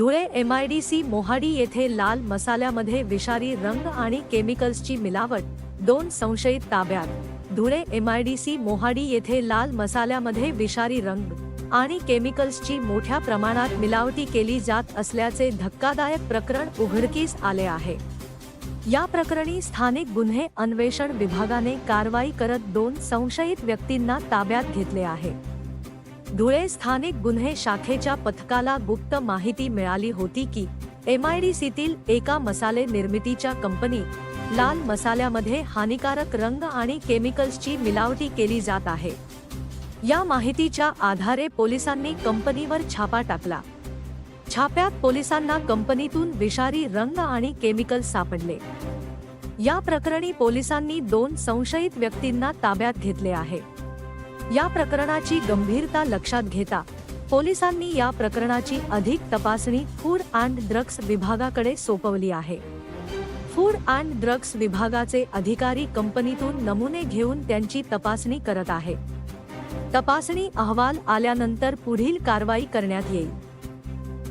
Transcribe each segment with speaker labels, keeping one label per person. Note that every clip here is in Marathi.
Speaker 1: धुळे एमआयडीसी मोहाडी येथे लाल मसाल्यामध्ये विषारी रंग आणि केमिकल्सची मिलावट दोन संशयित ताब्यात. धुळे एमआयडीसी मोहाडी येथे लाल मसाल्यामध्ये विषारी रंग आणि केमिकल्सची मोठ्या प्रमाणात मिलावटी केली जात असल्याचे धक्कादायक प्रकरण उघडकीस आले आहे. या प्रकरणी स्थानिक गुन्हे अन्वेषण विभागाने कारवाई करत दोन संशयित व्यक्तींना ताब्यात घेतले आहे. धुळे स्थानिक गुन्हे शाखेच्या पथकाला गुप्त माहिती मिळाली होती की एमआयडीसीतील एका मसाले निर्मितीच्या कंपनी लाल मसाल्यामध्ये हानिकारक रंग आणि केमिकल्सची मिलावटी केली जात आहे. या माहितीच्या आधारे पोलिसांनी कंपनीवर छापा टाकला. छाप्यात पोलिसांना कंपनीतून विषारी रंग आणि केमिकल्स सापडले. या प्रकरणी पोलिसांनी दोन संशयित व्यक्तींना ताब्यात घेतले आहे. या प्रकरणाची गंभीरता लक्षात घेता पोलिसांनी या प्रकरणाची अधिक तपासणी फूड अँड ड्रग्स विभागाकडे सोपवली आहे. फूड अँड ड्रग्स विभागाचे अधिकारी कंपनीतून नमुने घेऊन त्यांची तपासणी करत आहे. तपासणी अहवाल आल्यानंतर पुढील कारवाई करण्यात येईल.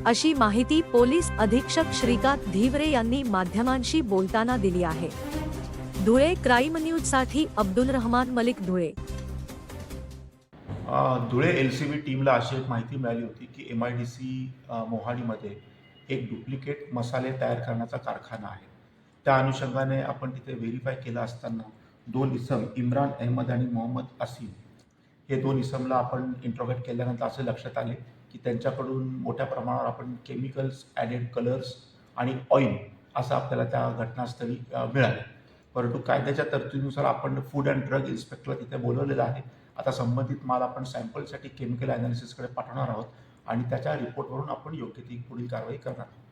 Speaker 1: अशी माहिती पोलीस अधीक्षक श्रीकांत धीवरे यांनी माध्यमांशी बोलताना दिली आहे. धुळे क्राईम न्यूजसाठी Abdul Rahman Malik Dhule.
Speaker 2: Dhule L C B टीमला अशी एक माहिती मिळाली होती की एम आय डी सी मोहाडीमध्ये एक डुप्लिकेट मसाले तयार करण्याचा कारखाना आहे. त्या अनुषंगाने आपण तिथे व्हेरीफाय केलं असताना दोन इसम इम्रान अहमद आणि मोहम्मद असीम हे दोन इसमला आपण इंट्रोगेट केल्यानंतर असे लक्षात आले की त्यांच्याकडून मोठ्या प्रमाणावर आपण केमिकल्स ॲडेड कलर्स आणि ऑइल असं आपल्याला त्या घटनास्थळी मिळालं. परंतु कायद्याच्या तरतुदीनुसार आपण फूड अँड ड्रग इन्स्पेक्टरला तिथे बोलवलेलं आहे. आता संबंधित माल आपण सॅम्पलसाठी केमिकल ॲनालिसिसकडे पाठवणार आहोत आणि त्याच्या रिपोर्टवरून आपण योग्य ती पुढील कारवाई करणार आहोत.